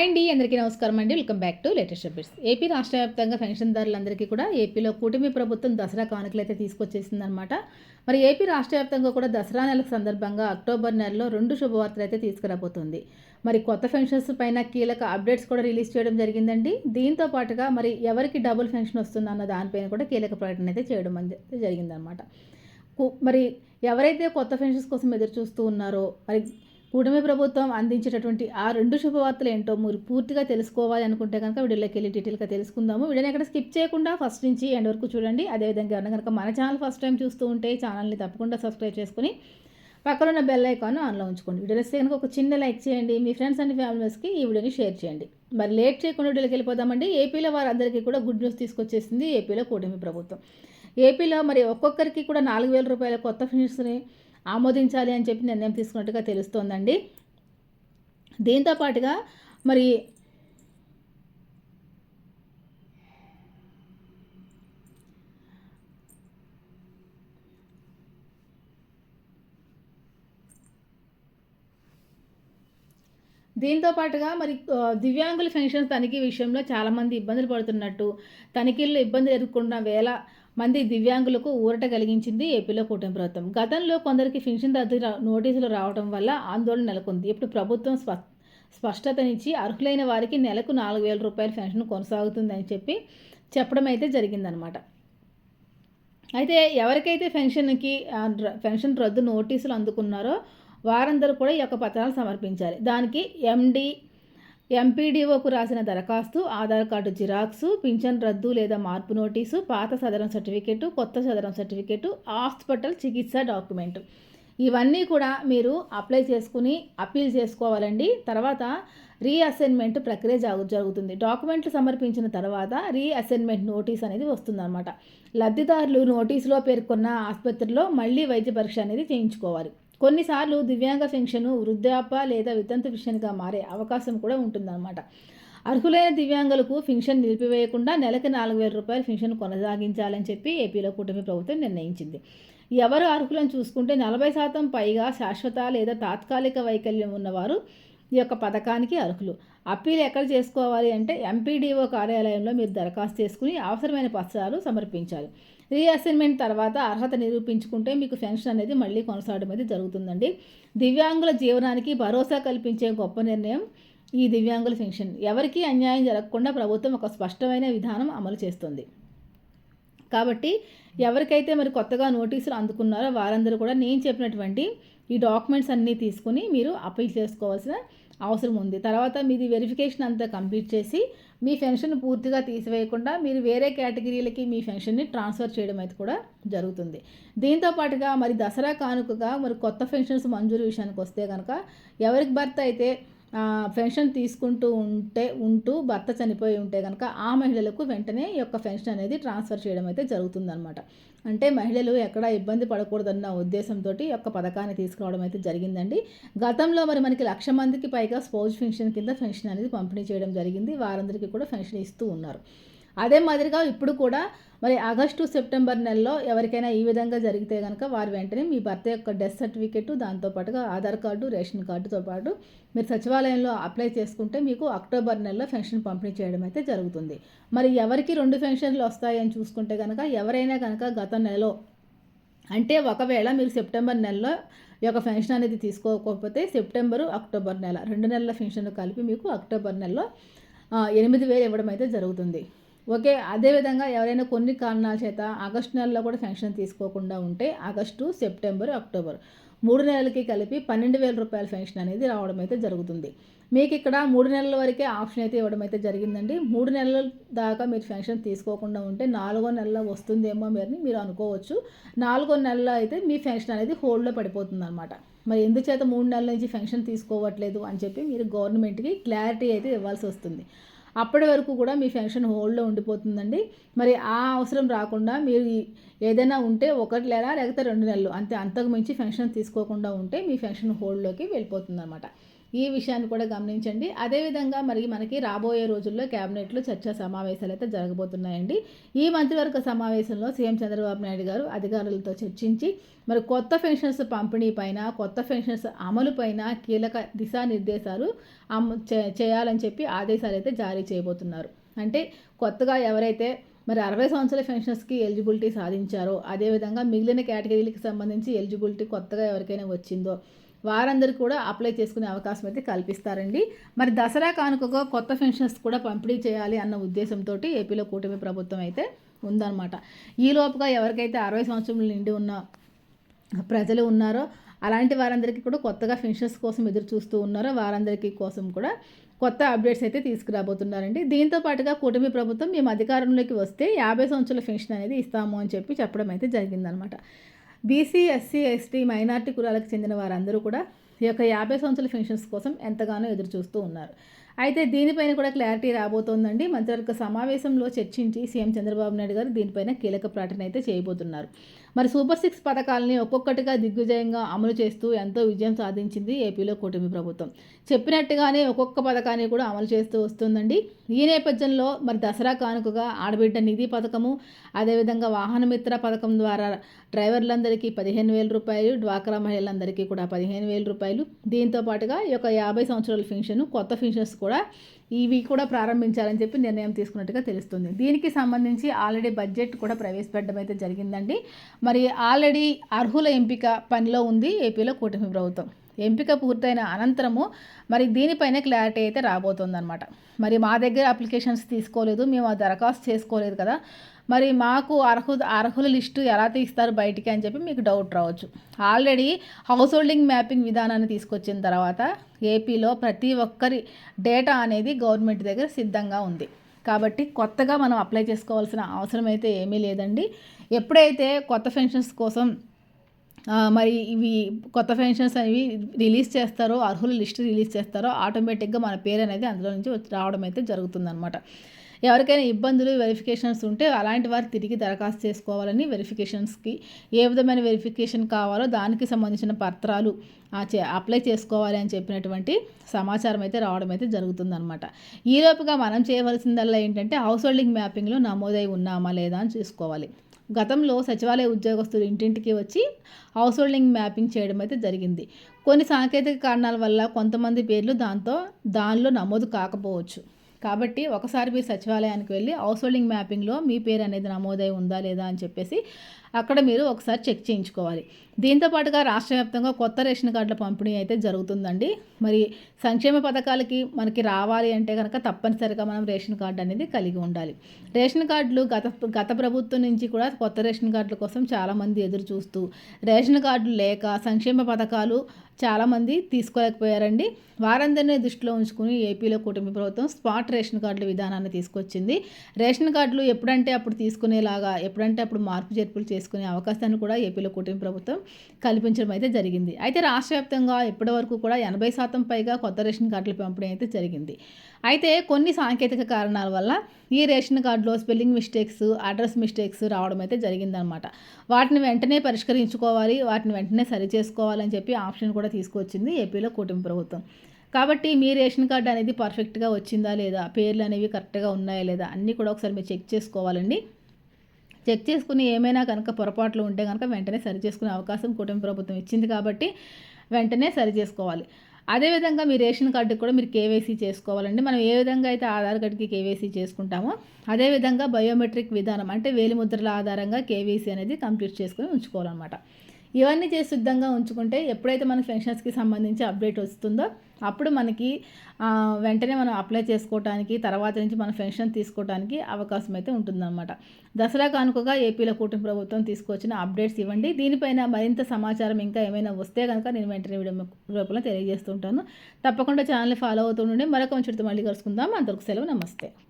Hi అండి అందరికీ నమస్కారం అండి. Welcome back to latest updates. AP రాష్ట్ర వ్యాప్తంగా పెన్షన్దారులందరికీ కూడా ఏపీలో కూటమి ప్రభుత్వం దసరా కానుకలు అయితే తీసుకొచ్చేసిందనమాట మరి ఏపీ రాష్ట్ర వ్యాప్తంగా కూడా దసరా నెల సందర్భంగా అక్టోబర్ నెలలో రెండు శుభవార్తలు అయితే తీసుకురాబోతుంది. మరి కొత్త పెన్షన్స్ పైన కీలక అప్డేట్స్ కూడా రిలీజ్ చేయడం జరిగిందండి. దీంతో పాటుగా మరి ఎవరికి డబుల్ పెన్షన్ వస్తుందన్న అన్న దానిపైన కూడా కీలక ప్రకటన అయితే చేయడం అనేది జరిగిందనమాట కు- మరి ఎవరైతే కొత్త పెన్షన్స్ కోసం ఎదురు చూస్తూ ఉన్నారో మరి కూడమి ప్రభుత్వం అందించేటటువంటి ఆ రెండు శుభవార్తలు ఏంటో మీరు పూర్తిగా తెలుసుకోవాలి అనుకుంటే కనుక వీడియోలోకి వెళ్ళి డీటెయిల్గా తెలుసుకుందాము. వీడియోని ఎక్కడ స్కిప్ చేయకుండా ఫస్ట్ నుంచి ఎండ్ వరకు చూడండి. అదేవిధంగా ఎవరైనా కనుక మన ఛానల్ ఫస్ట్ టైం చూస్తూ ఉంటే ఛానల్ని తప్పకుండా సబ్స్క్రైబ్ చేసుకుని పక్కన ఉన్న బెల్ ఐకాన్ ఆన్లో ఉంచుకోండి. వీడియో వస్తే కనుక ఒక చిన్న లైక్ చేయండి. మీ ఫ్రెండ్స్ అండ్ ఫ్యామిలీస్కి ఈ వీడియోని షేర్ చేయండి. మరి లేట్ చేయకుండా వీడియోకి వెళ్ళిపోదామండి. ఏపీలో వారందరికీ కూడా గుడ్ న్యూస్ తీసుకొచ్చేసింది ఏపీలో కూటమి ప్రభుత్వం. ఏపీలో మరి ఒక్కొక్కరికి కూడా నాలుగు వేల రూపాయల కొత్త పెన్షన్స్ని ఆమోదించాలి అని చెప్పి నిర్ణయం తీసుకున్నట్టుగా తెలుస్తోందండి. దీంతో పాటుగా మరి దీంతో పాటుగా మరి దివ్యాంగుల పెన్షన్ తనిఖీ విషయంలో చాలామంది ఇబ్బందులు పడుతున్నట్టు తనిఖీల్లో ఇబ్బందులు ఎదుర్కొన్న వేల మంది దివ్యాంగులకు ఊరట కలిగించింది ఏపీలో కూటమి ప్రభుత్వం. గతంలో కొందరికి పెన్షన్ రద్దు నోటీసులు రావడం వల్ల ఆందోళన నెలకొంది. ఇప్పుడు ప్రభుత్వం స్వ స్పష్టతనిచ్చి అర్హులైన వారికి నెలకు నాలుగు వేల రూపాయల పెన్షన్ కొనసాగుతుందని చెప్పి చెప్పడం అయితే జరిగిందనమాట అయితే ఎవరికైతే పెన్షన్కి పెన్షన్ రద్దు నోటీసులు అందుకున్నారో వారందరూ కూడా ఈ యొక్క పత్రాలు సమర్పించాలి. దానికి ఎండి ఎంపీడీఓకు రాసిన దరఖాస్తు ఆధార్ కార్డు జిరాక్సు పింఛన్ రద్దు లేదా మార్పు నోటీసు పాత సదరం సర్టిఫికేటు కొత్త సదరం సర్టిఫికేటు హాస్పిటల్ చికిత్స డాక్యుమెంట్. ఇవన్నీ కూడా మీరు అప్లై చేసుకుని అప్పీల్ చేసుకోవాలండి. తర్వాత రీఅసైన్మెంట్ ప్రక్రియ జాగు జరుగుతుంది. డాక్యుమెంట్లు సమర్పించిన తర్వాత రీఅసైన్మెంట్ నోటీస్ అనేది వస్తుందన్నమాట. లబ్ధిదారులు నోటీసులో పేర్కొన్న ఆసుపత్రిలో మళ్ళీ వైద్య పరీక్ష అనేది చేయించుకోవాలి. కొన్నిసార్లు దివ్యాంగ పెన్షన్ వృద్ధాప్య లేదా వితంతు పెన్షన్గా మారే అవకాశం కూడా ఉంటుందన్నమాట. అర్హులైన దివ్యాంగులకు పెన్షన్ నిలిపివేయకుండా నెలకి నాలుగు వేల రూపాయల పెన్షన్ కొనసాగించాలని చెప్పి ఏపీలో కూటమి ప్రభుత్వం నిర్ణయించింది. ఎవరు అర్హులను చూసుకుంటే నలభై శాతం పైగా శాశ్వత లేదా తాత్కాలిక వైకల్యం ఉన్నవారు ఈ యొక్క పథకానికి అర్హులు. అప్పీల్ ఎక్కడ చేసుకోవాలి అంటే ఎంపీడీఓ కార్యాలయంలో మీరు దరఖాస్తు చేసుకుని అవసరమైన పత్రాలు సమర్పించాలి. రీఅసైన్మెంట్ తర్వాత అర్హత నిరూపించుకుంటే మీకు పెన్షన్ అనేది మళ్ళీ కొనసాగడం అనేది జరుగుతుందండి. దివ్యాంగుల జీవనానికి భరోసా కల్పించే గొప్ప నిర్ణయం ఈ దివ్యాంగుల పెన్షన్. ఎవరికీ అన్యాయం జరగకుండా ప్రభుత్వం ఒక స్పష్టమైన విధానం అమలు చేస్తుంది. కాబట్టి ఎవరికైతే మరి కొత్తగా నోటీసులు అందుకున్నారో వారందరూ కూడా నేను చెప్పినటువంటి ఈ డాక్యుమెంట్స్ అన్నీ తీసుకుని మీరు అప్లై చేసుకోవాల్సిన అవసరం ఉంది తర్వాత మీది వెరిఫికేషన్ అంతా కంప్లీట్ చేసి మీ పెన్షన్ పూర్తిగా తీసివేయకుండా మీరు వేరే కేటగిరీలకి మీ పెన్షన్ని ట్రాన్స్ఫర్ చేయడం అయితే కూడా జరుగుతుంది. దీంతో పాటుగా మరి దసరా కానుకగా మరి కొత్త పెన్షన్స్ మంజూరు విషయానికి వస్తే కనుక ఎవరికి భర్త అయితే పెన్షన్ తీసుకుంటూ ఉంటే ఉంటూ భర్త చనిపోయి ఉంటే కనుక ఆ మహిళలకు వెంటనే ఈ యొక్క పెన్షన్ అనేది ట్రాన్స్ఫర్ చేయడం అయితే జరుగుతుందనమాట అంటే మహిళలు ఎక్కడ ఇబ్బంది పడకూడదన్న ఉద్దేశంతో ఈ యొక్క పథకాన్ని తీసుకురావడం అయితే జరిగిందండి. గతంలో మరి మనకి లక్ష మందికి పైగా స్పౌజ్ పెన్షన్ కింద పెన్షన్ అనేది పంపిణీ చేయడం జరిగింది. వారందరికీ కూడా పెన్షన్ ఇస్తూ ఉన్నారు. అదే మాదిరిగా ఇప్పుడు కూడా మరి ఆగస్టు సెప్టెంబర్ నెలలో ఎవరికైనా ఈ విధంగా జరిగితే కనుక వారు వెంటనే మీ భర్త యొక్క డెత్ సర్టిఫికెట్ దాంతోపాటుగా ఆధార్ కార్డు రేషన్ కార్డుతో పాటు మీరు సచివాలయంలో అప్లై చేసుకుంటే మీకు అక్టోబర్ నెలలో పెన్షన్ పంపిణీ చేయడం అయితే జరుగుతుంది. మరి ఎవరికి రెండు పెన్షన్లు వస్తాయని చూసుకుంటే కనుక ఎవరైనా కనుక గత నెలలో అంటే ఒకవేళ మీరు సెప్టెంబర్ నెలలో ఈ యొక్క పెన్షన్ అనేది తీసుకోకపోతే సెప్టెంబరు అక్టోబర్ నెల రెండు నెలల పెన్షన్ కలిపి మీకు అక్టోబర్ నెలలో ఎనిమిది వేలు ఇవ్వడం అయితే జరుగుతుంది. ఓకే అదేవిధంగా ఎవరైనా కొన్ని కారణాల చేత ఆగస్టు నెలలో కూడా పెన్షన్ తీసుకోకుండా ఉంటే ఆగస్టు సెప్టెంబర్ అక్టోబర్ మూడు నెలలకి కలిపి పన్నెండు వేల రూపాయల పెన్షన్ అనేది రావడం అయితే జరుగుతుంది. మీకు ఇక్కడ మూడు నెలల వరకే ఆప్షన్ అయితే ఇవ్వడం అయితే జరిగిందండి. మూడు నెలల దాకా మీరు పెన్షన్ తీసుకోకుండా ఉంటే నాలుగో నెలలో వస్తుందేమో మీరు మీరు అనుకోవచ్చు. నాలుగో నెలలో అయితే మీ పెన్షన్ అనేది హోల్డ్లో పడిపోతుంది అనమాట మరి ఎందుచేత మూడు నెలల నుంచి పెన్షన్ తీసుకోవట్లేదు అని చెప్పి మీరు గవర్నమెంట్కి క్లారిటీ అయితే ఇవ్వాల్సి వస్తుంది. అప్పటి వరకు కూడా మీ పెన్షన్ హోల్డ్లో ఉండిపోతుందండి. మరి ఆ అవసరం రాకుండా మీరు ఏదైనా ఉంటే ఒకటి లేదా లేకపోతే రెండు నెలలు అంతే అంతకు మించి పెన్షన్ తీసుకోకుండా ఉంటే మీ పెన్షన్ హోల్డ్లోకి వెళ్ళిపోతుంది అనమాట ఈ విషయాన్ని కూడా గమనించండి. అదేవిధంగా మరి మనకి రాబోయే రోజుల్లో క్యాబినెట్లో చర్చా సమావేశాలు అయితే జరగబోతున్నాయండి. ఈ మంత్రివర్గ సమావేశంలో సీఎం చంద్రబాబు నాయుడు గారు అధికారులతో చర్చించి మరి కొత్త పెన్షన్స్ పంపిణీ పైన కొత్త పెన్షన్స్ అమలు పైన కీలక దిశానిర్దేశాలు అమ చేయాలని చెప్పి ఆదేశాలు అయితే జారీ చేయబోతున్నారు. అంటే కొత్తగా ఎవరైతే మరి అరవై సంవత్సరాల పెన్షన్స్కి ఎలిజిబిలిటీ సాధించారో అదేవిధంగా మిగిలిన కేటగిరీలకు సంబంధించి ఎలిజిబిలిటీ కొత్తగా ఎవరికైనా వచ్చిందో వారందరూ కూడా అప్లై చేసుకునే అవకాశం అయితే కల్పిస్తారండి. మరి దసరా కానుకగా కొత్త పెన్షన్స్ కూడా పంపిణీ చేయాలి అన్న ఉద్దేశంతో ఏపీలో కూటమి ప్రభుత్వం అయితే ఉందన్నమాట. ఈ లోపుగా ఎవరికైతే అరవై సంవత్సరం నిండి ఉన్న ప్రజలు ఉన్నారో అలాంటి వారందరికీ కూడా కొత్తగా పెన్షన్స్ కోసం ఎదురు చూస్తూ ఉన్నారో వారందరికీ కోసం కూడా కొత్త అప్డేట్స్ అయితే తీసుకురాబోతున్నారండి. దీంతో పాటుగా కూటమి ప్రభుత్వం మేము అధికారంలోకి వస్తే యాభై సంవత్సరాల పెన్షన్ అనేది ఇస్తాము అని చెప్పి చెప్పడం అయితే జరిగిందనమాట బీసీ ఎస్సీ ఎస్టీ మైనార్టీ కులాలకు చెందిన వారందరూ కూడా ఈ యొక్క యాభై సంవత్సరాల పెన్షన్స్ కోసం ఎంతగానో ఎదురు చూస్తూ ఉన్నారు. అయితే దీనిపైన కూడా క్లారిటీ రాబోతోందండి. మంత్రివర్గ సమావేశంలో చర్చించి సీఎం చంద్రబాబు నాయుడు గారు దీనిపైన కీలక ప్రకటన అయితే చేయబోతున్నారు. మరి సూపర్ సిక్స్ పథకాలని ఒక్కొక్కటిగా దిగ్విజయంగా అమలు చేస్తూ ఎంతో విజయం సాధించింది ఏపీలో కూటమి ప్రభుత్వం. చెప్పినట్టుగానే ఒక్కొక్క పథకాన్ని కూడా అమలు చేస్తూ వస్తుందండి. ఈ నేపథ్యంలో మరి దసరా కానుకగా ఆడబిడ్డ నిధి పథకము అదేవిధంగా వాహనమిత్ర పథకం ద్వారా డ్రైవర్లందరికీ పదిహేను వేల రూపాయలు డ్వాక్రా మహిళలందరికీ కూడా పదిహేను వేల రూపాయలు. దీంతో పాటుగా ఈ యొక్క యాభై సంవత్సరాల పెన్షన్ కొత్త పెన్షన్స్ కూడా ఇవి కూడా ప్రారంభించాలని చెప్పి నిర్ణయం తీసుకున్నట్టుగా తెలుస్తుంది. దీనికి సంబంధించి ఆల్రెడీ బడ్జెట్ కూడా ప్రవేశపెట్టడం అయితే జరిగిందండి. మరి ఆల్రెడీ అర్హుల ఎంపిక పనిలో ఉంది ఏపీలో కూటమి ప్రభుత్వం. ఎంపిక పూర్తయిన అనంతరము మరి దీనిపైన క్లారిటీ అయితే రాబోతుందన్నమాట. మరి మా దగ్గర అప్లికేషన్స్ తీసుకోలేదు మేము ఆ దరఖాస్తు చేసుకోలేదు కదా. మరి మాకు అర్హు అర్హుల లిస్టు ఎలా తీస్తారు బయటికి అని చెప్పి మీకు డౌట్ రావచ్చు. ఆల్రెడీ హౌస్ హోల్డింగ్ మ్యాపింగ్ విధానాన్ని తీసుకొచ్చిన తర్వాత ఏపీలో ప్రతి ఒక్కరి డేటా అనేది గవర్నమెంట్ దగ్గర సిద్ధంగా ఉంది. కాబట్టి కొత్తగా మనం అప్లై చేసుకోవాల్సిన అవసరం అయితే ఏమీ లేదండి. ఎప్పుడైతే కొత్త పెన్షన్స్ కోసం మరి ఇవి కొత్త పెన్షన్స్ అనేవి రిలీజ్ చేస్తారో అర్హుల లిస్ట్ రిలీజ్ చేస్తారో ఆటోమేటిక్గా మన పేరు అనేది అందులో నుంచి రావడం అయితే జరుగుతుందన్నమాట. ఎవరికైనా ఇబ్బందులు వెరిఫికేషన్స్ ఉంటే అలాంటి వారు తిరిగి దరఖాస్తు చేసుకోవాలని వెరిఫికేషన్స్కి ఏ విధమైన వెరిఫికేషన్ కావాలో దానికి సంబంధించిన పత్రాలు అప్లై చేసుకోవాలి అని చెప్పినటువంటి సమాచారం అయితే రావడం అయితే జరుగుతుందనమాట ఈలోపుగా మనం చేయవలసిందల్లా ఏంటంటే హౌస్ హోల్డింగ్ మ్యాపింగ్లో నమోదై ఉన్నామా లేదా అని చూసుకోవాలి. గతంలో సచివాలయ ఉద్యోగస్తులు ఇంటింటికి వచ్చి హౌస్ హోల్డింగ్ మ్యాపింగ్ చేయడం అయితే జరిగింది. కొన్ని సాంకేతిక కారణాల వల్ల కొంతమంది పేర్లు దాంతో దానిలో నమోదు కాకపోవచ్చు. కాబట్టి ఒకసారి మీరు సచివాలయానికి వెళ్ళి హౌస్ హోల్డింగ్ మ్యాపింగ్లో మీ పేరు అనేది నమోదై ఉందా లేదా అని చెప్పేసి అక్కడ మీరు ఒకసారి చెక్ చేయించుకోవాలి. దీంతో పాటుగా రాష్ట్ర వ్యాప్తంగా కొత్త రేషన్ కార్డుల పంపిణీ అయితే జరుగుతుందండి. మరి సంక్షేమ పథకాలకి మనకి రావాలి అంటే కనుక తప్పనిసరిగా మనం రేషన్ కార్డు అనేది కలిగి ఉండాలి. రేషన్ కార్డులు గత గత ప్రభుత్వం నుంచి కూడా కొత్త రేషన్ కార్డుల కోసం చాలామంది ఎదురు చూస్తూ రేషన్ కార్డులు లేక సంక్షేమ పథకాలు చాలామంది తీసుకోలేకపోయారండి. వారందరినీ దృష్టిలో ఉంచుకుని ఏపీలో కూటమి ప్రభుత్వం స్పాట్ రేషన్ కార్డుల విధానాన్ని తీసుకొచ్చింది. రేషన్ కార్డులు ఎప్పుడంటే అప్పుడు తీసుకునేలాగా ఎప్పుడంటే అప్పుడు మార్పు చేర్పులు చేసుకునే అవకాశాన్ని కూడా ఏపీలో కూటమి ప్రభుత్వం కల్పించడం అయితే జరిగింది. అయితే రాష్ట్ర వ్యాప్తంగా ఇప్పటి వరకు కూడా ఎనభై శాతం పైగా కొత్త రేషన్ కార్డుల పంపిణీ అయితే జరిగింది. అయితే కొన్ని సాంకేతిక కారణాల వల్ల ఈ రేషన్ కార్డులో స్పెల్లింగ్ మిస్టేక్స్ అడ్రస్ మిస్టేక్స్ రావడం అయితే జరిగిందనమాట వాటిని వెంటనే పరిష్కరించుకోవాలి వాటిని వెంటనే సరి చేసుకోవాలని చెప్పి ఆప్షన్ కూడా తీసుకొచ్చింది ఏపీలో కూటమి ప్రభుత్వం. కాబట్టి మీ రేషన్ కార్డు అనేది పర్ఫెక్ట్గా వచ్చిందా లేదా? పేర్లు అనేవి కరెక్ట్గా ఉన్నాయా లేదా? అన్నీ కూడా ఒకసారి మీరు చెక్ చేసుకోవాలండి. చెక్ చేసుకుని ఏమైనా కనుక పొరపాట్లు ఉంటే కనుక వెంటనే సరి చేసుకునే అవకాశం కుటుంబ ప్రభుత్వం ఇచ్చింది కాబట్టి వెంటనే సరి చేసుకోవాలి. అదేవిధంగా మీ రేషన్ కార్డుకి కూడా మీరు కేవైసీ చేసుకోవాలండి. మనం ఏ విధంగా అయితే ఆధార్ కార్డుకి కేవైసీ చేసుకుంటామో అదేవిధంగా బయోమెట్రిక్ విధానం అంటే వేలిముద్రల ఆధారంగా కేవైసీ అనేది కంప్లీట్ చేసుకొని ఉంచుకోవాలన్నమాట. ఇవన్నీ చేసి సిద్ధంగా ఉంచుకుంటే ఎప్పుడైతే మన పెన్షన్స్కి సంబంధించి అప్డేట్ వస్తుందో అప్పుడు మనకి వెంటనే మనం అప్లై చేసుకోవడానికి తర్వాత నుంచి మన పెన్షన్ తీసుకోవడానికి అవకాశం అయితే ఉంటుందన్నమాట. దసరా కానుకగా ఏపీలో కూటమి ప్రభుత్వం తీసుకొచ్చిన అప్డేట్స్ ఇవ్వండి. దీనిపైన మరింత సమాచారం ఇంకా ఏమైనా వస్తే కనుక నేను వెంటనే వీడియో రూపంలో తెలియజేస్తుంటాను తప్పకుండా ఛానల్ ఫాలో అవుతుండే మరొక మంచి మళ్ళీ కలుసుకుందాం. అంతవరకు సెలవు. నమస్తే.